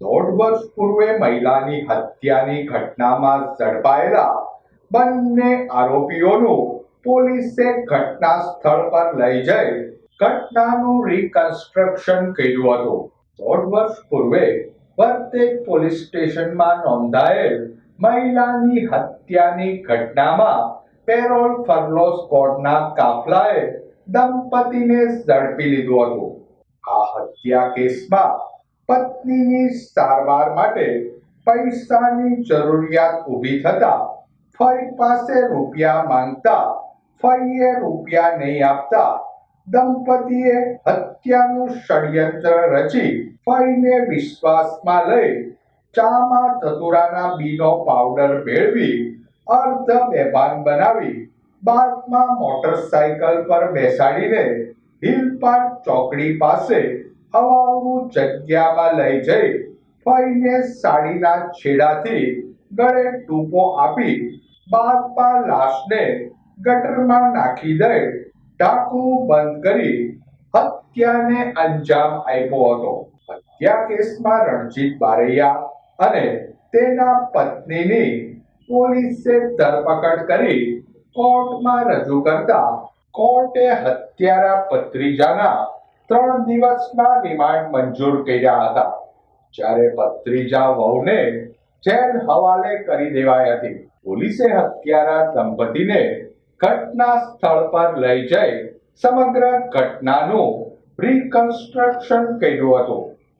દોઢ વર્ષ પૂર્વે મહિલાની હત્યાની ઘટનામાં ઝડપાયેલા બંને આરોપીઓનું પોલીસે ઘટના સ્થળ પર લઈ જઈ ઘટનાનું રિકન્સ્ટ્રક્શન કર્યું હતું. દોઢ વર્ષ પૂર્વે વર્તેજ પોલીસ સ્ટેશનમાં નોંધાયેલ મહિલાની હત્યાની ઘટનામાં પેરોલ ફરલો સ્કોડના કાફલાએ દંપતીને ઝડપી લીધું હતું. આ હત્યા કેસમાં પત્નીની સારવાર માટે પૈસાની જરૂરિયાત ઊભી થતા ફઈ પાસે રૂપિયા માંગતા, ફઈએ રૂપિયા નહીં આપતા, દંપતીએ હત્યાનું ષડયંત્ર રચી ફઈને વિશ્વાસમાં લઈ ચામાં ધતુરાના બીનો પાવડર મેળવી અર્ધ બેભાન બનાવી બાદમાં મોટરસાયકલ પર બેસાડીને હિલ ચોકડી પાસે અવાવરું જગ્યામાં લઈ જઈ ફઈને સાડીના છેડાથી ગળે ટૂંપો આપી બાદમાં લાશને ગટરમાં નાખી દઈ ઢાંકણું બંધ કરી હત્યાને અંજામ આપ્યો હતો. હત્યા કેસમાં રણજીત બારૈયા અને તેના પત્નીની પોલીસે ધરપકડ કરી કોર્ટમાં રજૂ કરતા કોર્ટે હત્યારા ભત્રીજાના ત્રણ દિવસના રિમાન્ડ મંજૂર કર્યા હતા. જ્યારે ભત્રીજા વહુને જેલ હવાલે કરી દેવાઈ હતી. પોલીસે હત્યારા દંપતીને ઘટના સ્થળ પર લઈ જઈ સમગ્ર ઘટનાનું રિકન્સ્ટ્રક્શન કર્યું હતું.